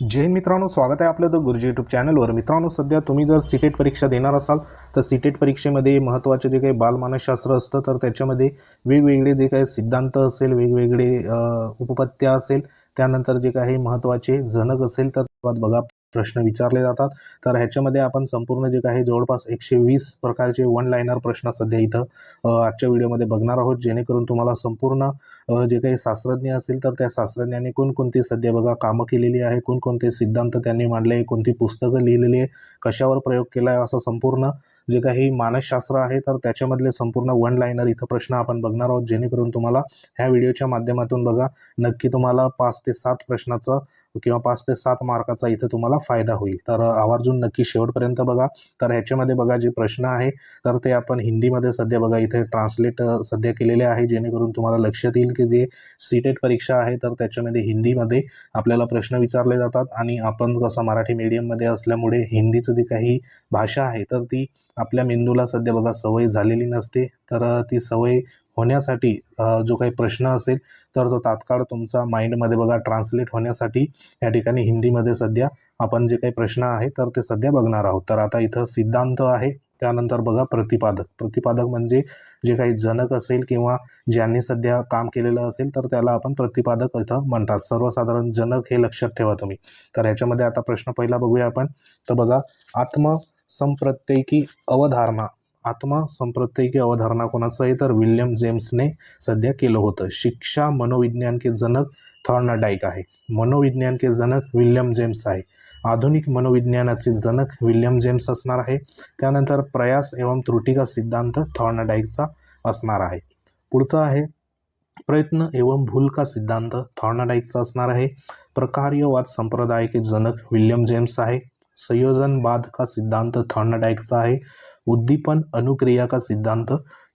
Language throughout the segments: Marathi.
जय मित्रांनो स्वागत आहे आपलं द गुरुजी यूट्यूब चॅनलवर मित्रांनो सध्या तुम्ही जर सीटेट परीक्षा देणार असाल तर सीटेट परीक्षेमध्ये महत्त्वाचे जे काही बालमानसशास्त्र असतं तर त्याच्यामध्ये वेगवेगळे जे काही सिद्धांत असेल वेगवेगळे उपपत्त्या असेल त्यानंतर जे काही महत्त्वाचे जनक असेल तर बघा. प्रश्न विचारले जातात. तर ह्याच्यामध्ये आपण संपूर्ण जे काही जवळपास एकशे वीस प्रकारचे वन लाईनर प्रश्न सध्या इथं आजच्या व्हिडिओमध्ये बघणार आहोत. जेणेकरून तुम्हाला संपूर्ण जे काही शास्त्रज्ञ असेल तर त्या शास्त्रज्ञांनी कोणकोणती सध्या बघा कामं केलेली आहे कोणकोणते सिद्धांत त्यांनी मांडले कोणती पुस्तकं लिहिलेली आहे कशावर प्रयोग केला आहे असं संपूर्ण जे काही मानसशास्त्र आहे तर त्याच्यामधले संपूर्ण वन लाईनर इथं प्रश्न आपण बघणार आहोत. जेणेकरून तुम्हाला ह्या व्हिडिओच्या माध्यमातून बघा नक्की तुम्हाला पाच ते सात प्रश्नाचं किंवा पाच ते सात मार्काचा इथं तुम्हाला फायदा होईल. तर आवर्जून नक्की शेवटपर्यंत बघा. तर ह्याच्यामध्ये बघा जे प्रश्न आहे तर ते आपण हिंदीमध्ये सध्या बघा इथे ट्रान्सलेट सध्या केलेले आहे. जेणेकरून तुम्हाला लक्षात येईल की जे सीटेट परीक्षा आहे तर त्याच्यामध्ये हिंदीमध्ये आपल्याला प्रश्न विचारले जातात. आणि आपण कसं मराठी मीडियममध्ये असल्यामुळे हिंदीचं जी काही भाषा आहे तर ती आपल्या मेंदूला सध्या बघा सवय झालेली नसते. तर ती सवय होण्यासाठी जो काही प्रश्न असेल तर तो तात्काळ तुमचा माइंडमध्ये बघा ट्रान्सलेट होण्यासाठी या ठिकाणी हिंदीमध्ये सध्या आपण जे काही प्रश्न आहे तर ते सध्या बघणार आहोत. तर आता इथं सिद्धांत आहे त्यानंतर बघा प्रतिपादक. प्रतिपादक म्हणजे जे काही जनक असेल किंवा ज्यांनी सध्या काम केलेलं असेल तर त्याला आपण प्रतिपादक इथं म्हणतात. सर्वसाधारण जनक हे लक्षात ठेवा तुम्ही. तर याच्यामध्ये आता प्रश्न पहिला बघूया आपण. तर बघा आत्मसंप्रत्ययकी अवधारणा. आत्मसंप्रत्ययकी अवधारणा कोणाचं आहे तर विल्यम जेम्सने सध्या केलं होतं. शिक्षा मनोविज्ञान के जनक थॉर्नडाईक आहे. मनोविज्ञान के जनक विल्यम जेम्स आहे. आधुनिक मनोविज्ञानाचे जनक विल्यम जेम्स असणार आहे. त्यानंतर प्रयास एवं त्रुटिका सिद्धांत थॉर्नडाईकचा असणार आहे. पुढचा आहे प्रयत्न एवं भूल का सिद्धांत थॉर्नडाईकचा असणार आहे. प्रकार्यवाद संप्रदाय के जनक विल्यम जेम्स आहे. संयोजनवाद का सिद्धांत थॉर्नाडाईकचा आहे. उद्दीपन अनुक्रिया का सिद्धांत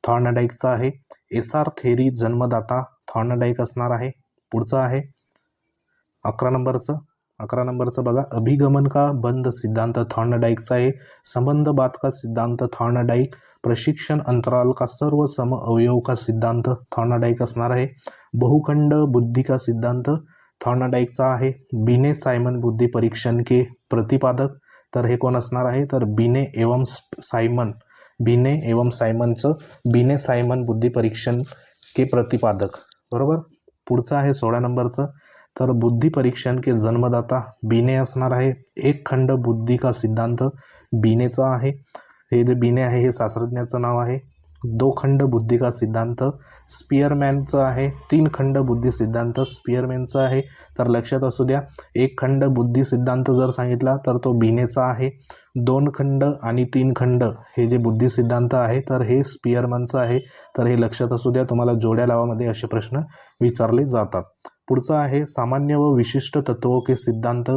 थॉर्नाडाईकचा आहे. एस आर थेरी जन्मदाता थॉर्नडाईक असणार आहे. पुढचं आहे. अकरा नंबरचं. अकरा नंबरचं बघा. अभिगमन का बंद सिद्धांत थॉर्नडाईकचा आहे. संबंधबाद का सिद्धांत थॉर्नडाईक प्रशिक्षण अंतराल का सर्व सम अवयव का सिद्धांत थॉर्नडाईक असणार आहे. बहुखंड बुद्धी का सिद्धांत थॉर्नाडाईकचा आहे. बिने सायमन बुद्धी परीक्षण के प्रतिपादक. तर हे कोण असणार आहे? तर बिने एवं सायमन. बिने एवं सायमनचं बिने सायमन बुद्धी परीक्षण के प्रतिपादक. बरोबर? पुढचं आहे सोळा नंबरचं. तर बुद्धी परीक्षण के जन्मदाता बिने असणार आहे. एक खंड बुद्धी का सिद्धांत बिनेचा आहे. हे जे बिने आहे हे शास्त्रज्ञाचं नाव आहे. दो खंड बुद्धी का सिद्धांत स्पियरमॅनचं आहे तीन खंड बुद्धी सिद्धांत स्पियरमॅनचं आहे. तर लक्षात असू द्या एक खंड बुद्धी सिद्धांत जर सांगितला तर तो बिनेचा आहे. दोन खंड आणि तीन खंड हे जे बुद्धी सिद्धांत आहे तर हे स्पियरमनचं आहे. तर हे लक्षात असू द्या तुम्हाला जोड्या लावामध्ये असे प्रश्न विचारले जातात. पुढचं आहे सामान्य व विशिष्ट तत्व के सिद्धांत.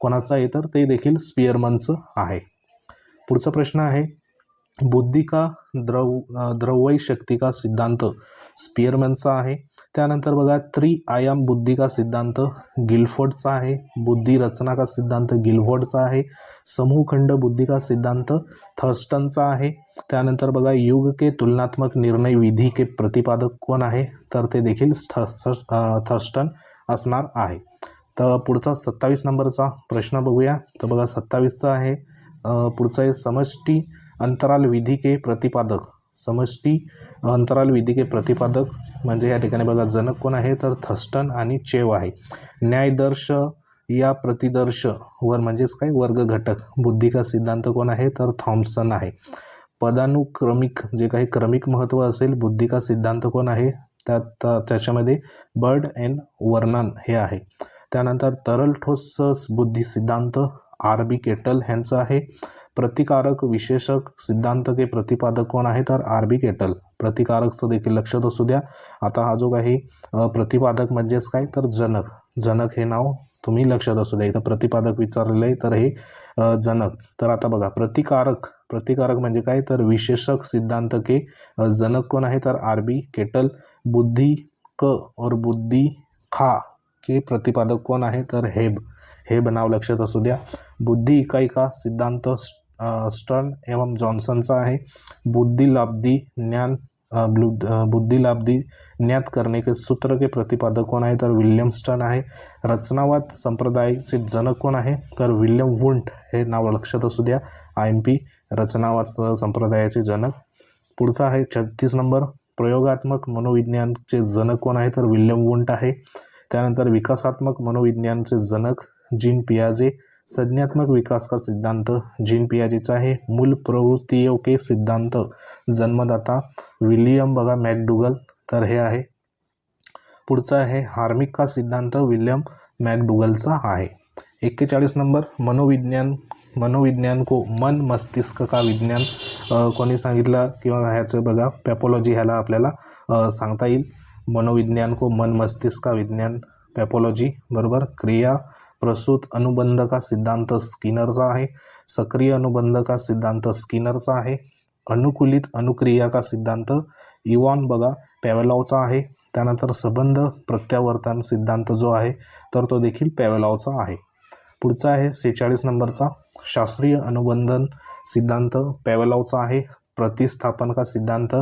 कोणाचा आहे तर ते देखील स्पियरमनचं आहे. पुढचा प्रश्न आहे बुद्धी का द्रव अ, शक्ती का सिद्धांत स्पियरमनचा आहे. त्यानंतर बघा त्रिआयाम बुद्धी का सिद्धांत गिलफोर्डचा आहे. बुद्धी रचना का सिद्धांत गिलफोर्डचा आहे. समूहखंड बुद्धी का सिद्धांत थर्स्टनचा आहे. त्यानंतर बघा युग के तुलनात्मक निर्णय विधी के प्रतिपादक कोण आहे? तर ते देखील थ- थर्स्टन असणार आहे. तर पुढचा सत्तावीस नंबरचा प्रश्न बघूया. तर बघा सत्तावीसचा आहे. पुढचा आहे समष्टी अंतराल विधी के प्रतिपादक. समष्टी अंतराल विधी के प्रतिपादक म्हणजे या ठिकाणी बघा जनक कोण आहे? तर थस्टन आणि चेव आहे. न्यायदर्श या प्रतिदर्श वर म्हणजेच काय? वर्ग घटक बुद्धिका सिद्धांत कोण आहे? तर थॉम्सन आहे. पदानुक्रमिक जे काही क्रमिक महत्त्व असेल बुद्धिका सिद्धांत कोण आहे? त्यात त्याच्यामध्ये बर्ड अँड वर्णन हे आहे. त्यानंतर तरल ठोस बुद्धी सिद्धांत आर बी केटल ह्यांचं आहे. प्रतिकारक विशेषक सिद्धांत के प्रतिपादक कोण आहे? तर आर बी केटल. प्रतिकारकचं देखील लक्षात असू द्या. आता हा जो काही प्रतिपादक म्हणजेच काय? तर जनक. जनक हे नाव तुम्ही लक्षात असू द्या. इथं प्रतिपादक विचारलेलं आहे तर हे जनक. तर आता बघा प्रतिकारक. प्रतिकारक म्हणजे काय? तर विशेषक सिद्धांत के जनक कोण आहे? तर आर बी केटल. बुद्धी क और बुद्धी खा के प्रतिपादक कोण आहे? तर हेब. हेब नाव लक्षात असू द्या. बुद्धी इकाई का सिद्धांत स्ट- स्टर्न एवं जॉन्सनचा आहे. बुद्धिलाब्दी ज्ञान ब्लु- बुद्धिलाब्धी ज्ञात करणे के सूत्र के प्रतिपादक कोण आहे? तर विल्यम स्टन आहे. रचनावाद संप्रदायाचे जनक कोण आहे? तर विल्यम वुंट हे नाव लक्षात असू द्या. आय एम पी रचनावाद संप्रदायाचे जनक. पुढचा आहे छत्तीस नंबर. प्रयोगात्मक मनोविज्ञानचे जनक कोण आहे? तर विल्यम वुंट आहे. त्यानंतर विकासात्मक मनोविज्ञानचे जनक जीन पियाजे संज्ञात्मक विकास का सिद्धांत जीन पियाजेचा आहे मूल प्रवृत्तीयो के सिद्धांत जन्मदाता विलियम बघा मॅकडुगल तर हे आहे. पुढचा आहे हार्मिक का सिद्धांत विल्यम मॅकडुगलचा आहे. एक्केचाळीस नंबर मनोविज्ञान मनोविज्ञान को मन मस्तिष्क का विज्ञान कोणी सांगितलं किंवा ह्याचं बघा पॅपॉलॉजी ह्याला आपल्याला सांगता येईल. मनोविज्ञान को मन मस्तिष्क का विज्ञान पॅपोलॉजी बरोबर? क्रिया प्रसूत अनुबंध का सिद्धांत स्किनरचा आहे. सक्रिय अनुबंध का सिद्धांत स्किनरचा आहे. अनुकूलित अनुक्रिया का सिद्धांत इवॉन बघा पॅवेलॉवचा आहे. त्यानंतर संबंध प्रत्यावर्तन सिद्धांत जो आहे तर तो देखील पॅवेलॉवचा आहे. पुढचा आहे सेहेचाळीस नंबरचा. शास्त्रीय अनुबंधन सिद्धांत पॅवेलॉवचा आहे. प्रतिस्थापन का सिद्धांत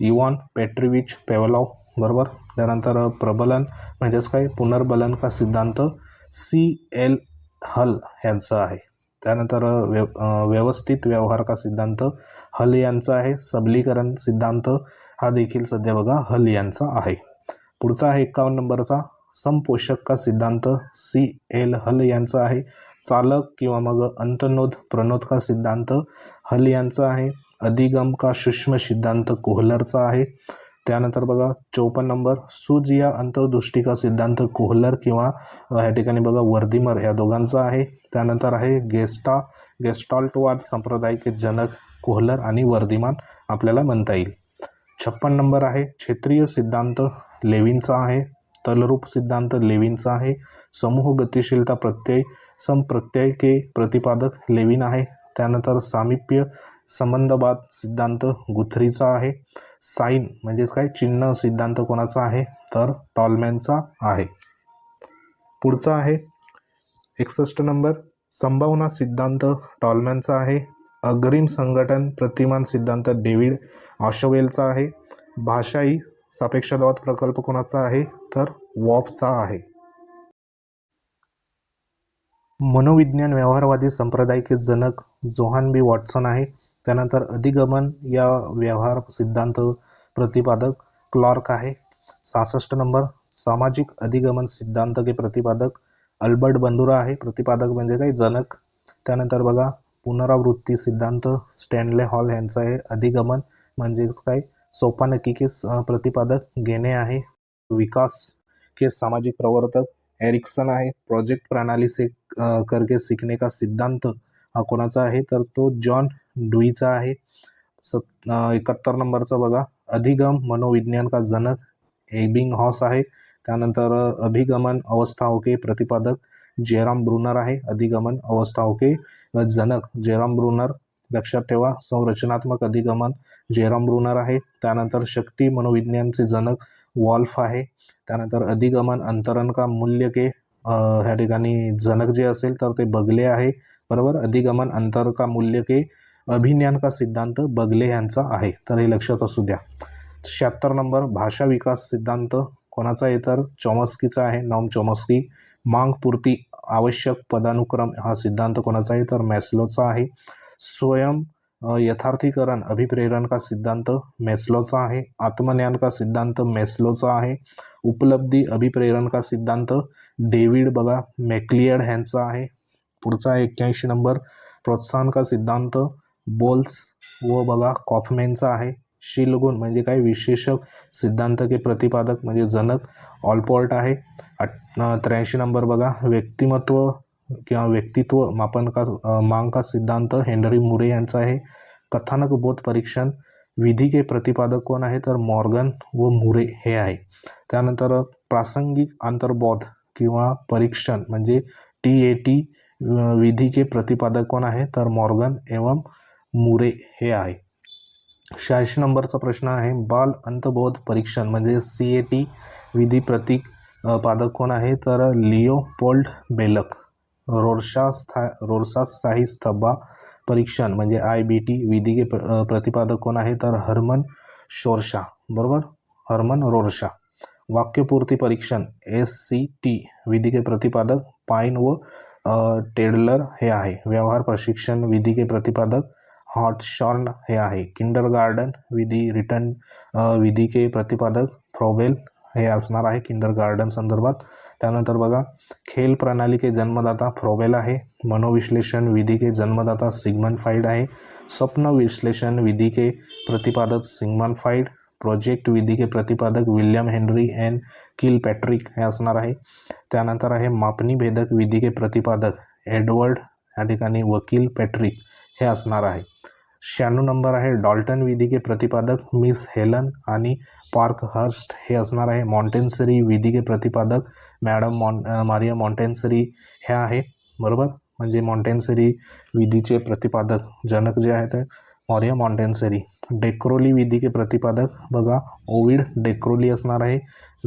इवॉन पेट्रिविच पेवलाव बरोबर? त्यानंतर प्रबलन म्हणजेच काय? पुनर्बलन का सिद्धांत सी एल हल यांचं आहे. त्यानंतर व्यव व्यवस्थित व्यवहार का सिद्धांत हल यांचा आहे. सबलीकरण सिद्धांत हा देखील सध्या बघा हल यांचा आहे. पुढचा आहे एकावन्न नंबरचा संपोषक का सिद्धांत सी एल हल यांचा आहे. चालक किंवा मग अंतनोद प्रणोद का सिद्धांत हल यांचा आहे. अधिगम का सूक्ष्म सिद्धांत कोहलरचा आहे. त्यानंतर बघा चौपन्न नंबर सूज या अंतर्दृष्टी का सिद्धांत कोहलर किंवा ह्या ठिकाणी बघा वर्धीमर या दोघांचा आहे. त्यानंतर आहे गेस्टा गेस्टॉल्टवाद संप्रदायिक जनक कोहलर आणि वर्धिमान आपल्याला म्हणता येईल. छप्पन नंबर आहे क्षेत्रीय सिद्धांत लेविनचा आहे. तलरूप सिद्धांत लेविनचा आहे. समूह गतिशीलता प्रत्यय समप्रत्यय के प्रतिपादक लेविन आहे. त्यानंतर सामिप्य संबंधवाद सिद्धांत गुथरीचा आहे. साईन म्हणजेच काय? चिन्ह सिद्धांत कोणाचा आहे? तर टॉलमॅनचा आहे. पुढचा आहे. एकसष्ट नंबर. संभावना सिद्धांत टॉलमॅनचा आहे. अग्रिम संघटन प्रतिमान सिद्धांत डेव्हिड ऑशोवेलचा आहे. भाषाई सापेक्षतावाद प्रकल्प कोणाचा आहे? तर वॉफचा आहे. मनोविज्ञान व्यवहारवादी संप्रदाय के जनक जोहान बी वॉटसन आहे. त्यानंतर अधिगमन या व्यवहार सिद्धांत प्रतिपादक क्लॉर्क आहे. सहासष्ट नंबर सामाजिक अधिगमन सिद्धांत के प्रतिपादक अल्बर्ट बंधुरा आहे. प्रतिपादक म्हणजे काय? जनक. त्यानंतर बघा पुनरावृत्ती सिद्धांत स्टॅनले हॉल यांचं आहे. अधिगमन म्हणजेच काय? सोपानकी के स- प्रतिपादक गेने आहे. विकास के सामाजिक प्रवर्तक एरिक्सन आहे. प्रोजेक्ट प्रणाली से करके शिकणे का सिद्धांत हा कोणाचा आहे? तर तो जॉन डुईचा आहे. सत एकाहत्तर नंबरचा बघा. अधिगम मनोविज्ञान का जनक एबिंग हॉस आहे. त्यानंतर अभिगमन अवस्था ओके प्रतिपादक जेराम ब्रुनर आहे. अधिगमन अवस्था ओके जनक जेराम ब्रुनर. लक्षात ठेवा संरचनात्मक अधिगमन जेराम ब्रुनर आहे. त्यानंतर शक्ती मनोविज्ञानचे जनक वॉल्फ आहे. त्यानंतर अधिगमन अंतरण का मूल्य के ह्या ठिकाणी जनक जे असेल तर ते बगले आहे. बरोबर? अधिगमन अंतर का मूल्य के अभिज्ञान का सिद्धांत बगले यांचा आहे. तर हे लक्षात असू द्या. शहात्तर नंबर भाषा विकास सिद्धांत. कोणाचा आहे तर? चॉमस्कीचा आहे. Noam Chomsky. मांग पूर्ती आवश्यक पदानुक्रम हा सिद्धांत कोणाचा आहे तर मॅस्लोचा आहे. स्वयं यथार्थीकरण अभिप्रेरण का सिद्धांत मेस्लोचा आहे आत्मज्ञान का सिद्धांत मेस्लोचा आहे उपलब्धी अभिप्रेरण का सिद्धांत डेव्हिड बघा मॅक्लियड ह्यांचा आहे. पुढचा एक्क्याऐंशी नंबर प्रोत्साहन का सिद्धांत बोल्स व बघा कॉफमॅनचा आहे. शीलगुण म्हणजे काय? विशेषक सिद्धांत के प्रतिपादक म्हणजे जनक ऑलपोर्ट आहे. त्र्याऐंशी नंबर बघा व्यक्तिमत्व किंवा व्यक्तित्व मापन का सिद्धांत हेनरी मुरे यांचा आहे. कथानक बोध परीक्षण विधी के प्रतिपादक कोण आहे? तर मॉर्गन व मुरे हे आहे. त्यानंतर प्रासंगिक आंतरबोध किंवा परीक्षण म्हणजे टी ए टी विधी के प्रतिपादक कोण आहे? तर मॉर्गन एवम मुरे हे आहे. शहाऐंशी नंबरचा प्रश्न आहे. बाल अंतबोध परीक्षण म्हणजे सी ए टी विधी प्रतीक पादक कोण आहे? तर लिओ पोल्ड बेलक. रोरशा स्था रोरसा स्थायी स्तंभा परीक्षण म्हणजे आय बी टी विधिके प्र- प्रतिपादक कोण आहे? तर हरमन शोरशा बरोबर? हरमन रोरशा. वाक्यपूर्ती परीक्षण एस सी टी विधिके प्रतिपादक पाईन व टेडलर हे आहे. व्यवहार प्रशिक्षण विधिके प्रतिपादक हॉटशॉर्न हे आहे. किंडर गार्डन विधी रिटर्न विधिके प्रतिपादक फ्रोबेल हे असणार आहे किंडर गार्डन संदर्भात. त्यानंतर बघा खेल प्रणाली के जन्मदाता फ्रोबेल आहे मनोविश्लेषण विधी के जन्मदाता सिग्मन फाईड आहे स्वप्न विश्लेषण विधी के प्रतिपादक सिग्मन फाईड प्रोजेक्ट विधी के प्रतिपादक William Henry and Kilpatrick हे असणार आहे. त्यानंतर आहे मापनी भेदक विधी के प्रतिपादक एडवर्ड या ठिकाणी वकील पॅट्रिक हे असणार आहे. शहाण्णव नंबर आहे. डॉल्टन विधिके प्रतिपादक मिस हेलन आणि पार्क हर्स्ट हे असणार आहे. मॉन्टेन्सरी विधिके प्रतिपादक मॅडम मॉन मारिया मॉन्टेन्सरी हे आहे. बरोबर? म्हणजे मॉन्टेन्सरी विधीचे प्रतिपादक जनक जे आहेत ते मॉरिया मॉन्टेन्सरी. डेक्रोली विधिके प्रतिपादक बघा ओविड डेक्रोली असणार आहे.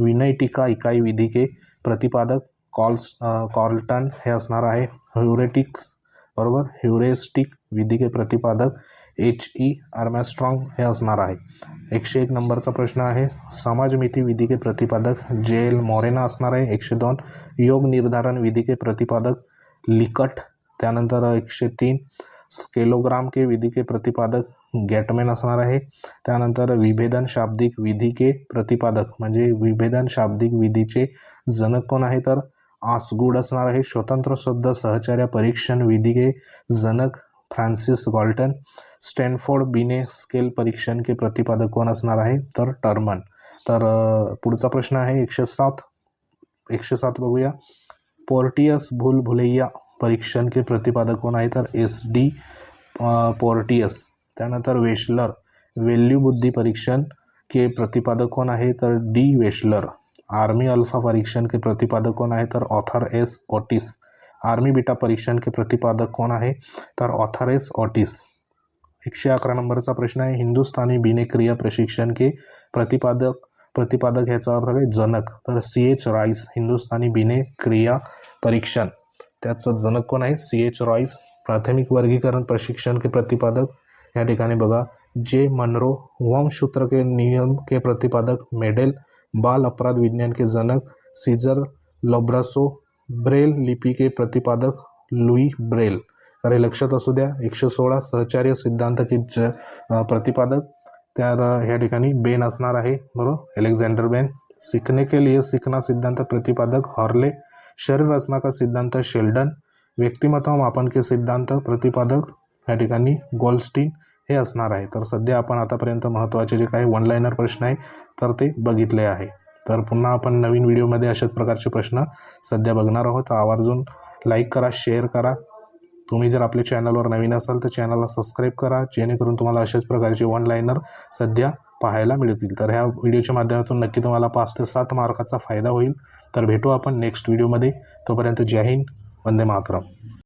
विनय टीका इकाई विधिके प्रतिपादक कॉल्स अ, कॉर्ल्टन हे असणार आहे. ह्युरेटिक्स बरोबर? ह्युरेस्टिक विधिके प्रतिपादक एच ई आर्मॅस्ट्रॉंग हे असणार आहे. एकशे एक नंबरचा प्रश्न आहे. समाजमिती विधी के प्रतिपादक जेल मोरेना असणार आहे. एकशे दोन. योग निर्धारण विधी के प्रतिपादक लिकट. त्यानंतर एकशे तीन. स्केलोग्राम के विधी के प्रतिपादक गॅटमॅन असणार आहे. त्यानंतर विभेदन शाब्दिक विधी के प्रतिपादक, म्हणजे विभेदन शाब्दिक विधीचे जनक कोण आहे तर? आसगुड असणार आहे. स्वतंत्र शब्द, सहचार्य, परीक्षण विधी के जनक Francis Galton Stanford Binet scale परीक्षण के प्रतिपादक कोण असणार आहे? तर टर्मन. तर पुढचा प्रश्न आहे एकशे सात. एकशे सात बघूया. पोर्टियस भूल भुलैया परीक्षण के प्रतिपादक कोण आहे? तर एस डी पोर्टियस. त्यानंतर वेशलर. व्हॅल्यू बुद्धी परीक्षण के प्रतिपादक कोण आहे? तर डी वेशलर. आर्मी अल्फा परीक्षण के प्रतिपादक कोण आहे? तर Arthur S Otis. Army beta परीक्षण के प्रतिपादक कोण आहे? तर ऑथरेस ऑटिस. एकशे अकरा नंबरचा प्रश्न आहे. हिंदुस्थानी बिने क्रिया प्रशिक्षण के प्रतिपादक प्रतिपादक ह्याचा अर्थ काय? जनक. तर सी एच रॉईस हिंदुस्थानी बिने क्रिया परीक्षण. त्याचं जनक कोण आहे? सी एच रॉईस प्राथमिक वर्गीकरण प्रशिक्षण के प्रतिपादक. या ठिकाणी बघा. जे मनरो वंशसूत्र के नियम के प्रतिपादक मेडेल बाल अपराध विज्ञान के जनक सीजर लोब्रासो ब्रेल लिपी के प्रतिपादक लुई ब्रेल। अरे लक्षात असू द्या एकशे सोळा सहचार्य सिद्धांत की ज प्रतिपादक तर ह्या ठिकाणी बेन असणार आहे बरोबर? अलेक्झांडर बेन सीखने के लिए सीखना सिद्धांत प्रतिपादक हॉर्ले शरीर रचना का सिद्धांत शेल्डन व्यक्तिमत्व मापन के सिद्धांत प्रतिपादक या ठिकाणी गोल्स्टीन हे असणार आहे. तर सध्या आपण आतापर्यंत महत्त्वाचे जे काही वनलाईनर प्रश्न आहे तर ते बघितले आहे. तर पुन्हा आपण नवीन व्हिडिओमध्ये अशाच प्रकारचे प्रश्न सध्या बघणार आहोत. आवर्जून लाईक करा शेअर करा. तुम्ही जर आपल्या चॅनलवर नवीन असाल तर चॅनलला सबस्क्राईब करा जेणेकरून तुम्हाला अशाच प्रकारचे वन लाईनर सध्या पाहायला मिळतील. तर ह्या व्हिडिओच्या माध्यमातून नक्की तुम्हाला पाच ते सात मार्काचा फायदा होईल. तर भेटू आपण नेक्स्ट व्हिडिओमध्ये तोपर्यंत जय हिंद वंदे मातरम.